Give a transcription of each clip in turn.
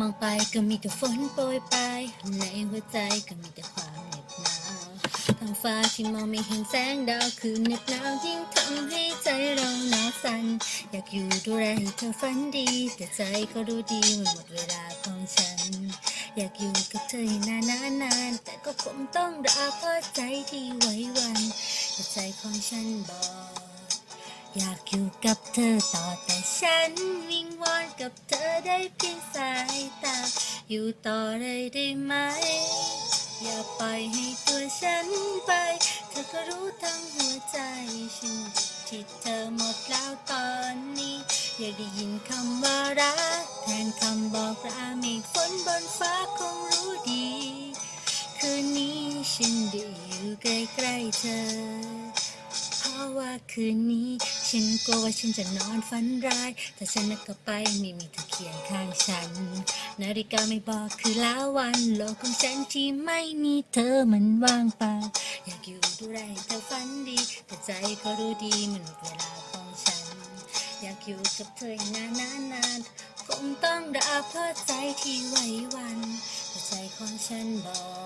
มองไปก็มีแต่ฝนโปรยปลายในหัวใจก็มีแต่ความเหน็บหนาวท้องฟ้าที่มองไม่เห็นแสงดาวคือเหน็บหนาวยิ่งทำให้ใจเราหนาวสั่นอยากอยู่ดูแลให้เธอฝันดี แต่ใจก็รู้ดีว่าหมดเวลาของฉัน อยากอยู่กับเธอให้นานนานานแต่ก็คงต้องรอเพราะใจที่ไหวหวันแต่ใจของฉันบอกอยากอยู่กับเธอต่อแต่ฉันวิงวอนกับเธอได้เพียงสาย อยู่ต่อเลยได้ไหม อย่าปล่อยให้ตัวฉันไป เธอก็รู้ทั้งหัวใจฉันที่เธอหมดแล้วตอนนี้ อยากได้ยินคำว่ารัก แทนคำบอกลาเมฆฝนบนฟ้าคงรู้ดี คืนนี้ฉันได้อยู่ใกล้ๆเธอเพราะ ว่าคืนนี้ ฉันกลัวว่าฉันจะนอนฝันร้าย แต่ฉันนึกกลับไปไม่มีเธอเคียงข้างฉัน นาฬิกาไม่บอกคือแล้ววันโลกของฉันที่ไม่มีเธอมันว่างเปล่าอยากอยู่ดูแลเธอฝันดี แต่ใจก็รู้ดีมันหมดเวลาของฉัน อยากอยู่กับเธอให้นานนานานๆคงต้องรอเพราะใจที่ไหวหวันแต่ใจของฉันบอก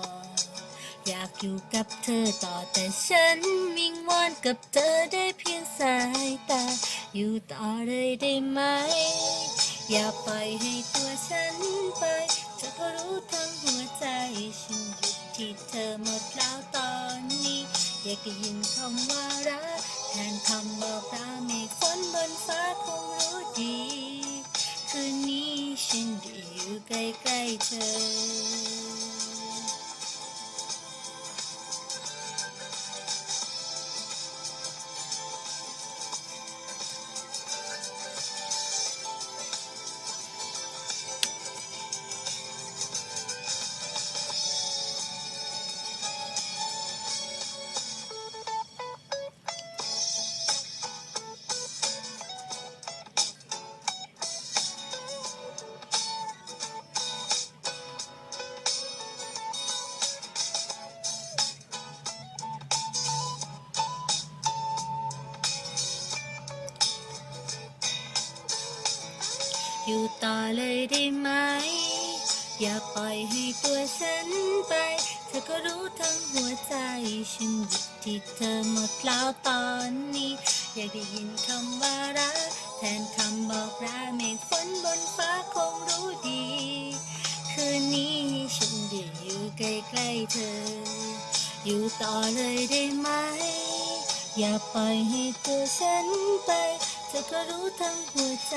อยากอยู่กับเธอต่อแต่ฉันวิงวอนกับเธอได้เพียงสายตา อยู่ต่อเลยได้ไหม อย่าปล่อยให้ตัวฉันไปเธอก็รู้ทั้งหัวใจฉันหยุดที่เธอหมดแล้วตอนนี้ อยากได้ยินคำว่ารักแทนคำบอกลาเมฆฝนบนฟ้าคงรู้ดี คืนนี้ฉันได้อยู่ใกล้ๆเธอ อยู่ต่อเลยได้ไหม อย่าปล่อยให้ตัวฉันไป เธอก็รู้ทั้งหัวใจ ฉันหยุดที่เธอหมดแล้วตอนนี้ อยากได้ยินคำว่ารัก แทนคำบอกลาเมฆฝนบนฟ้าคงรู้ดี คืนนี้ฉันได้อยู่ใกล้ๆเธอ อยู่ต่อเลยได้ไหม อย่าปล่อยให้ตัวฉันไป เธอก็รู้ทั้งหัวใจ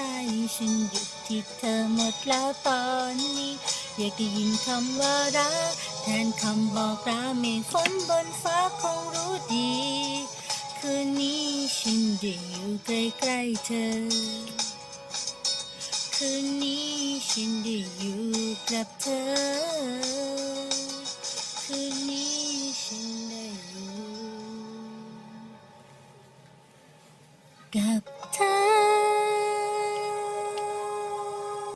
ฉันหยุดที่เธอหมดแล้วตอนนี้ อยากได้ยินคำว่ารักแทนคำบอกลาเมฆฝนบนฟ้าคงรู้ดี คืนนี้ฉันได้อยู่ใกล้ๆเธอ คืนนี้ฉันได้อยู่กับเธอ กับเธอ